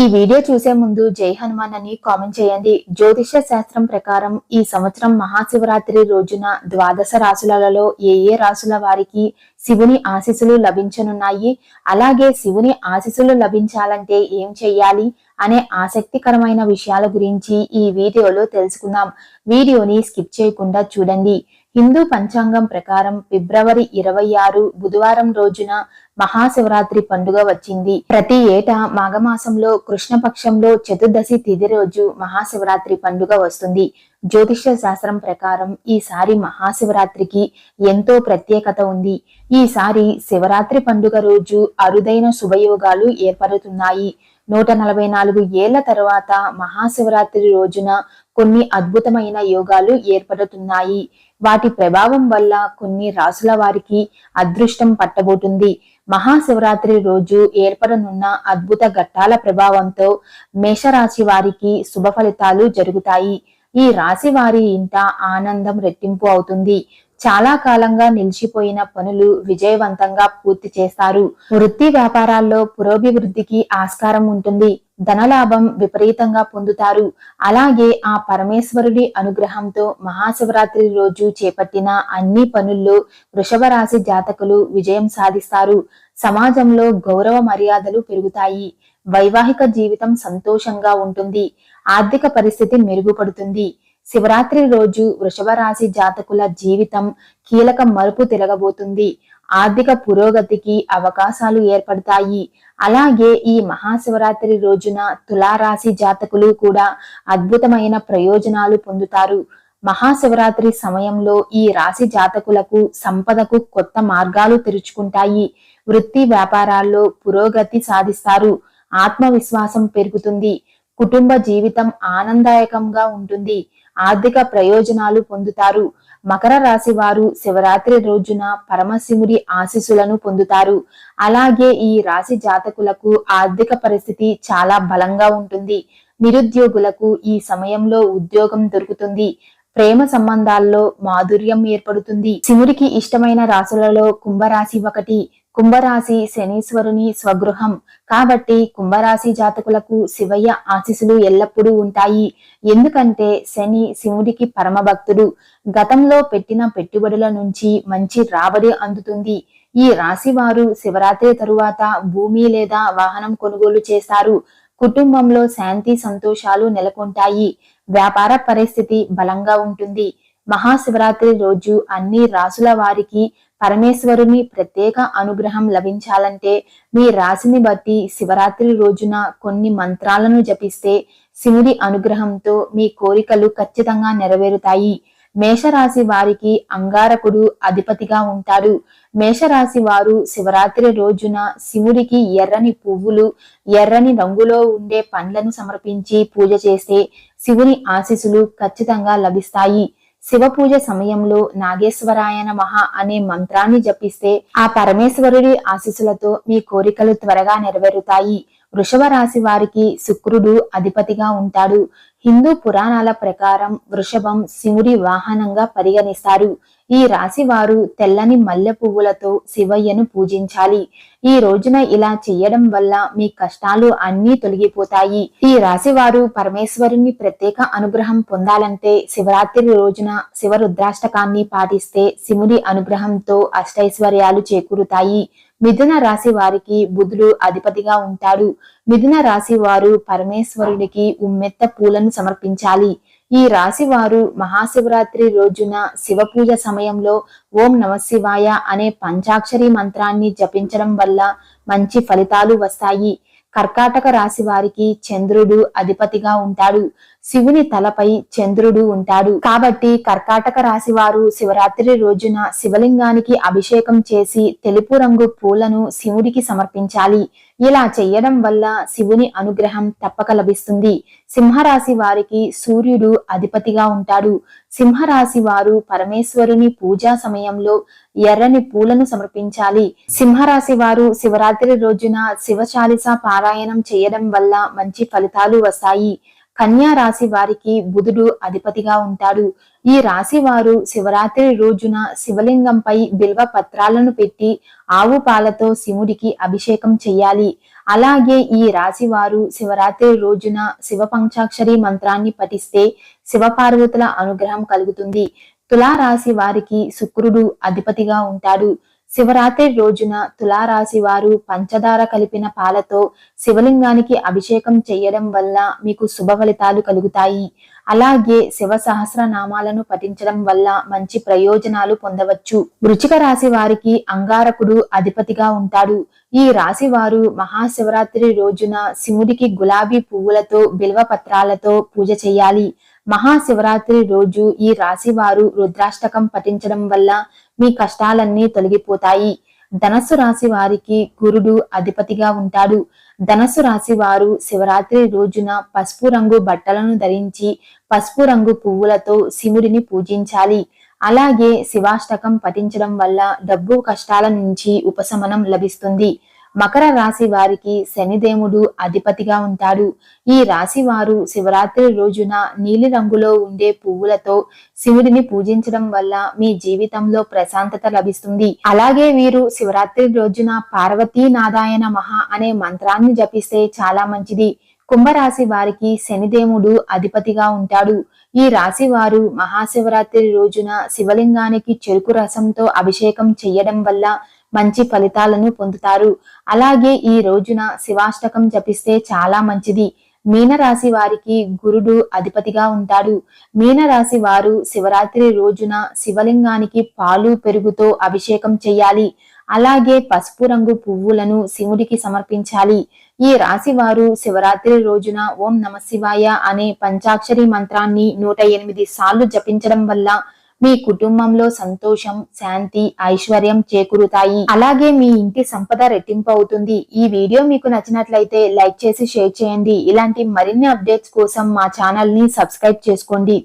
ఈ వీడియో చూసే ముందు జై హనుమాన్ అని కామెంట్ చేయండి. జ్యోతిష శాస్త్రం ప్రకారం ఈ సంవత్సరం మహాశివరాత్రి రోజున ద్వాదశ రాశులలో ఏ ఏ రాశుల వారికి శివుని ఆశీస్సులు లభించనున్నాయి? అలాగే శివుని ఆశీస్సులు లభించాలంటే ఏం చెయ్యాలి అనే ఆసక్తికరమైన విషయాల గురించి ఈ వీడియోలో తెలుసుకుందాం. వీడియోని స్కిప్ చేయకుండా చూడండి. హిందూ పంచాంగం ప్రకారం ఫిబ్రవరి ఇరవై ఆరు బుధవారం రోజున మహాశివరాత్రి పండుగ వచ్చింది. ప్రతి ఏటా మాఘమాసంలో కృష్ణపక్షంలో చతుర్దశి తిథి రోజు మహాశివరాత్రి పండుగ వస్తుంది. జ్యోతిష్య శాస్త్రం ప్రకారం ఈసారి మహాశివరాత్రికి ఎంతో ప్రత్యేకత ఉంది. ఈసారి శివరాత్రి పండుగ రోజు అరుదైన శుభయోగాలు ఏర్పడుతున్నాయి. నూట నలభై నాలుగు ఏళ్ళ తర్వాత మహాశివరాత్రి రోజున కొన్ని అద్భుతమైన యోగాలు ఏర్పడుతున్నాయి. వాటి ప్రభావం వల్ల కొన్ని రాసుల వారికి అదృష్టం పట్టబోతుంది. మహాశివరాత్రి రోజు ఏర్పడనున్న అద్భుత ఘట్టాల ప్రభావంతో మేషరాశి వారికి శుభ ఫలితాలు జరుగుతాయి. ఈ రాశి వారి ఇంట ఆనందం రెట్టింపు అవుతుంది. చాలా కాలంగా నిలిచిపోయిన పనులు విజయవంతంగా పూర్తి చేస్తారు. వృత్తి వ్యాపారాల్లో పురోభివృద్ధికి ఆస్కారం ఉంటుంది. ధనలాభం విపరీతంగా పొందుతారు. అలాగే ఆ పరమేశ్వరుడి అనుగ్రహంతో మహాశివరాత్రి రోజు చేపట్టిన అన్ని పనుల్లో వృషభ రాశి జాతకులు విజయం సాధిస్తారు. సమాజంలో గౌరవ మర్యాదలు పెరుగుతాయి. వైవాహిక జీవితం సంతోషంగా ఉంటుంది. ఆర్థిక పరిస్థితి మెరుగుపడుతుంది. శివరాత్రి రోజు వృషభ రాశి జాతకుల జీవితం కీలక మలుపు తిరగబోతుంది. ఆర్థిక పురోగతికి అవకాశాలు ఏర్పడతాయి. అలాగే ఈ మహాశివరాత్రి రోజున తులారాశి జాతకులు కూడా అద్భుతమైన ప్రయోజనాలు పొందుతారు. మహాశివరాత్రి సమయంలో ఈ రాశి జాతకులకు సంపదకు కొత్త మార్గాలు తెరుచుకుంటాయి. వృత్తి వ్యాపారాల్లో పురోగతి సాధిస్తారు. ఆత్మవిశ్వాసం పెరుగుతుంది. కుటుంబ జీవితం ఆనందాయకంగా ఉంటుంది. ఆర్థిక ప్రయోజనాలు పొందుతారు. మకర రాశి వారు శివరాత్రి రోజున పరమశివుడి ఆశీస్సులను పొందుతారు. అలాగే ఈ రాశి జాతకులకు ఆర్థిక పరిస్థితి చాలా బలంగా ఉంటుంది. నిరుద్యోగులకు ఈ సమయంలో ఉద్యోగం దొరుకుతుంది. ప్రేమ సంబంధాల్లో మాధుర్యం ఏర్పడుతుంది. శివుడికి ఇష్టమైన రాశులలో కుంభరాశి ఒకటి కుంభరాశి శనీశ్వరుని స్వగృహం. కాబట్టి కుంభరాశి జాతకులకు శివయ్య ఆశీస్సులు ఎల్లప్పుడూ ఉంటాయి. ఎందుకంటే శని శివుడికి పరమభక్తుడు. గతంలో పెట్టిన పెట్టుబడుల నుంచి మంచి రాబడి అందుతుంది. ఈ రాశి వారు శివరాత్రి తరువాత భూమి లేదా వాహనం కొనుగోలు చేస్తారు. కుటుంబంలో శాంతి సంతోషాలు నెలకొంటాయి. వ్యాపార పరిస్థితి బలంగా ఉంటుంది. మహాశివరాత్రి రోజు అన్ని రాసుల వారికి పరమేశ్వరుని ప్రత్యేక అనుగ్రహం లభించాలంటే మీ రాశిని బట్టి శివరాత్రి రోజున కొన్ని మంత్రాలను జపిస్తే శివుడి అనుగ్రహంతో మీ కోరికలు ఖచ్చితంగా నెరవేరుతాయి. మేషరాశి వారికి అంగారకుడు అధిపతిగా ఉంటాడు మేషరాశి వారు శివరాత్రి రోజున శివుడికి ఎర్రని పువ్వులు ఎర్రని రంగులో ఉండే పండ్లను సమర్పించి పూజ చేస్తే శివుని ఆశీస్సులు ఖచ్చితంగా లభిస్తాయి. శివ పూజ సమయంలో నాగేశ్వరాయన మహా అనే మంత్రాన్ని జపిస్తే ఆ పరమేశ్వరుడి ఆశీస్సులతో మీ కోరికలు త్వరగా నెరవేరుతాయి. వృషభ రాశి వారికి శుక్రుడు అధిపతిగా ఉంటాడు. హిందూ పురాణాల ప్రకారం వృషభం శివుడి వాహనంగా పరిగణిస్తారు. ఈ రాశి వారు తెల్లని మల్లె పువ్వులతో శివయ్యను పూజించాలి. ఈ రోజున ఇలా చేయడం వల్ల మీ కష్టాలు అన్నీ తొలగిపోతాయి. ఈ రాశి వారు పరమేశ్వరుని ప్రత్యేక అనుగ్రహం పొందాలంటే శివరాత్రి రోజున శివ రుద్రాష్టకాన్ని పాటిస్తే శివుడి అనుగ్రహంతో అష్టైశ్వర్యాలు చేకూరుతాయి. మిథున రాశి వారికి బుధుడు అధిపతిగా ఉంటాడు. మిథున రాశి వారు పరమేశ్వరుడికి ఉమ్మెత్త పూలను సమర్పించాలి. ఈ రాశి వారు మహాశివరాత్రి రోజున శివపూజ సమయంలో ఓం నమశివాయ అనే పంచాక్షరి మంత్రాన్ని జపించడం వల్ల మంచి ఫలితాలు వస్తాయి. కర్కాటక రాశి వారికి చంద్రుడు అధిపతిగా ఉంటాడు. శివుని తలపై చంద్రుడు ఉంటాడు. కాబట్టి కర్కాటక రాశి వారు శివరాత్రి రోజున శివలింగానికి అభిషేకం చేసి తెలుపు రంగు పూలను శివుడికి సమర్పించాలి. ఇలా చేయడం వల్ల శివుని అనుగ్రహం తప్పక లభిస్తుంది. సింహరాశి వారికి సూర్యుడు అధిపతిగా ఉంటాడు. సింహరాశి వారు పరమేశ్వరుని పూజా సమయంలో ఎర్రని పూలను సమర్పించాలి. సింహరాశి వారు శివరాత్రి రోజున శివ శివచాలిస పారాయణం చేయడం వల్ల మంచి ఫలితాలు వస్తాయి. కన్యా రాశి వారికి బుధుడు అధిపతిగా ఉంటాడు. ఈ రాశి వారు శివరాత్రి రోజున శివలింగంపై బిల్వ పత్రాలను పెట్టి ఆవు పాలతో శివుడికి అభిషేకం చెయ్యాలి. అలాగే ఈ రాశి వారు శివరాత్రి రోజున శివ పంచాక్షరి మంత్రాన్ని పఠిస్తే శివపార్వతుల అనుగ్రహం కలుగుతుంది. తులారాశి వారికి శుక్రుడు అధిపతిగా ఉంటాడు. శివరాత్రి రోజున తులారాశి వారు పంచదార కలిపిన పాలతో శివలింగానికి అభిషేకం చేయడం వల్ల మీకు శుభ ఫలితాలు కలుగుతాయి. అలాగే శివ సహస్రనామాలను పఠించడం వల్ల మంచి ప్రయోజనాలు పొందవచ్చు. వృచిక రాశి వారికి అంగారకుడు అధిపతిగా ఉంటాడు. ఈ రాశి వారు మహాశివరాత్రి రోజున శివుడికి గులాబీ పువ్వులతో బిల్వ పత్రాలతో పూజ చేయాలి మహాశివరాత్రి రోజు ఈ రాశి వారు రుద్రాష్టకం పఠించడం వల్ల మీ కష్టాలన్నీ తొలగిపోతాయి. ధనస్సు రాశి వారికి గురుడు అధిపతిగా ఉంటాడు. ధనస్సు రాశి వారు శివరాత్రి రోజున పసుపు రంగు బట్టలను ధరించి పసుపు రంగు పువ్వులతో శివుడిని పూజించాలి. అలాగే శివాష్టకం పఠించడం వల్ల డబ్బు కష్టాల నుంచి ఉపశమనం లభిస్తుంది. మకర రాశి వారికి శనిదేవుడు అధిపతిగా ఉంటాడు. ఈ రాశి వారు శివరాత్రి రోజున నీలి రంగులో ఉండే పువ్వులతో శివుడిని పూజించడం వల్ల మీ జీవితంలో ప్రశాంతత లభిస్తుంది. అలాగే వీరు శివరాత్రి రోజున పార్వతీ నారాయణ మహా అనే మంత్రాన్ని జపిస్తే చాలా మంచిది. కుంభరాశి వారికి శనిదేవుడు అధిపతిగా ఉంటాడు. ఈ రాశి వారు మహాశివరాత్రి రోజున శివలింగానికి చెరుకు రసంతో అభిషేకం చేయడం వల్ల మంచి ఫలితాలను పొందుతారు. అలాగే ఈ రోజున శివాష్టకం జపిస్తే చాలా మంచిది. మీనరాశి వారికి గురుడు అధిపతిగా ఉంటాడు. మీనరాశి వారు శివరాత్రి రోజున శివలింగానికి పాలు పెరుగుతో అభిషేకం చేయాలి అలాగే పసుపు రంగు పువ్వులను శివుడికి సమర్పించాలి. ఈ రాశి వారు శివరాత్రి రోజున ఓం నమ శివాయ అనే పంచాక్షరి మంత్రాన్ని నూట ఎనిమిది సార్లు జపించడం వల్ల మీ కుటుంబంలో సంతోషం శాంతి ఐశ్వర్యం చేకూరుతాయి. అలాగే మీ ఇంటి సంపద రెట్టింపు అవుతుంది. ఈ వీడియో మీకు నచ్చినట్లయితే లైక్ చేసి షేర్ చేయండి. ఇలాంటి మరిన్ని అప్డేట్స్ కోసం మా ఛానల్ని సబ్స్క్రైబ్ చేసుకోండి.